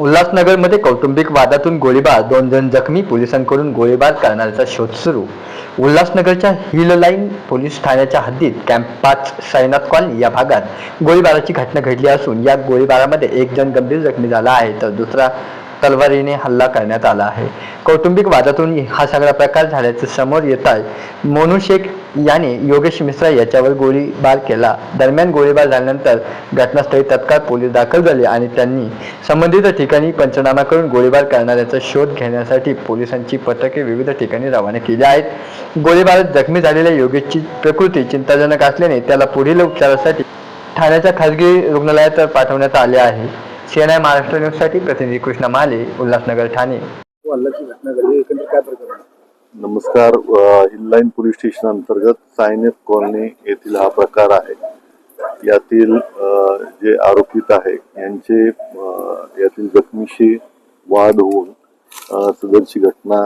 उल्हासनगरमध्ये कौटुंबिक वादातून गोळीबार. दोन जण जखमी पोलिसांकडून गोळीबार करण्याचा शोध सुरू. उल्हासनगरच्या हिल लाईन पोलीस ठाण्याच्या हद्दीत कॅम्प पाच साईनाथ कॉलनी या भागात गोळीबाराची घटना घडली असून या गोळीबारामध्ये एक जण गंभीर जखमी झाला आहे तर दुसरा तलवारीने हल्ला करण्यात आला आहे. कौटुंबिक वादातून हा सगळा प्रकार झाल्याचे समोर येत आहे. मोनू शेख याने योगेश मिश्रा याच्यावर गोळीबार केला. दरम्यान गोळीबार झाल्यानंतर घटनास्थळी तत्काळ पोलीस दाखल झाले आणि त्यांनी संबंधित ठिकाणी पंचनामा करून गोळीबार करणाऱ्याचा शोध घेण्यासाठी पोलिसांची पथके विविध ठिकाणी रवाना केली आहेत. गोळीबारात जखमी झालेल्या योगेशची प्रकृती चिंताजनक असल्याने त्याला पुढील उपचारासाठी ठाण्याच्या खासगी रुग्णालयात पाठवण्यात आले आहे. सीएनआय महाराष्ट्र न्यूजसाठी प्रतिनिधी कृष्णा माले उल्हासनगर ठाणे. घटना घडली काय प्रकार नमस्कार हिललाईन पोलीस स्टेशन अंतर्गत सायनेत कॉलनी येथील हा प्रकार आहे. यातील जे आरोपित आहे यांचे यातील जखमीशी वाद होऊन सदरची घटना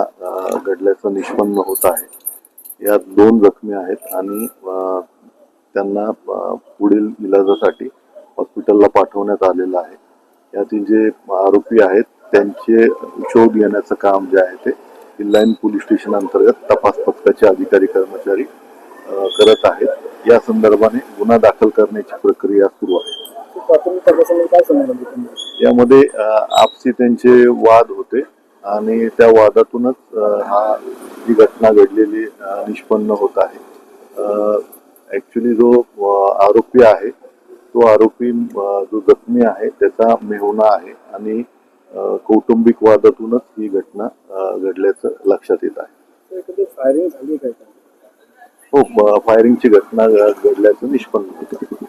घडल्याचं निष्पन्न होत आहे. यात दोन जखमी आहेत आणि त्यांना पुढील इलाजासाठी हॉस्पिटलला पाठवण्यात आलेलं आहे. यातील जे आरोपी आहेत त्यांचे शोध घेण्याचं काम जे आहे ते हिललाईन पोलीस स्टेशन अंतर्गत तपास पथकाचे अधिकारी कर्मचारी करत आहेत. या संदर्भाने गुन्हा दाखल करण्याची प्रक्रिया सुरू आहे. यामध्ये आपसी त्यांचे वाद होते आणि त्या वादातूनच हा जी घटना घडलेली निष्पन्न होत आहे. ऍक्च्युली जो आरोपी आहे तो आरोपी जो जखमी आहे त्याचा मेहुणा आहे आणि कौटुंबिक वादातूनच ही घटना घडल्याचं लक्षात येत आहे. फायरिंग झाली हो फायरिंगची घटना घडल्याचं निष्पन्न होतं.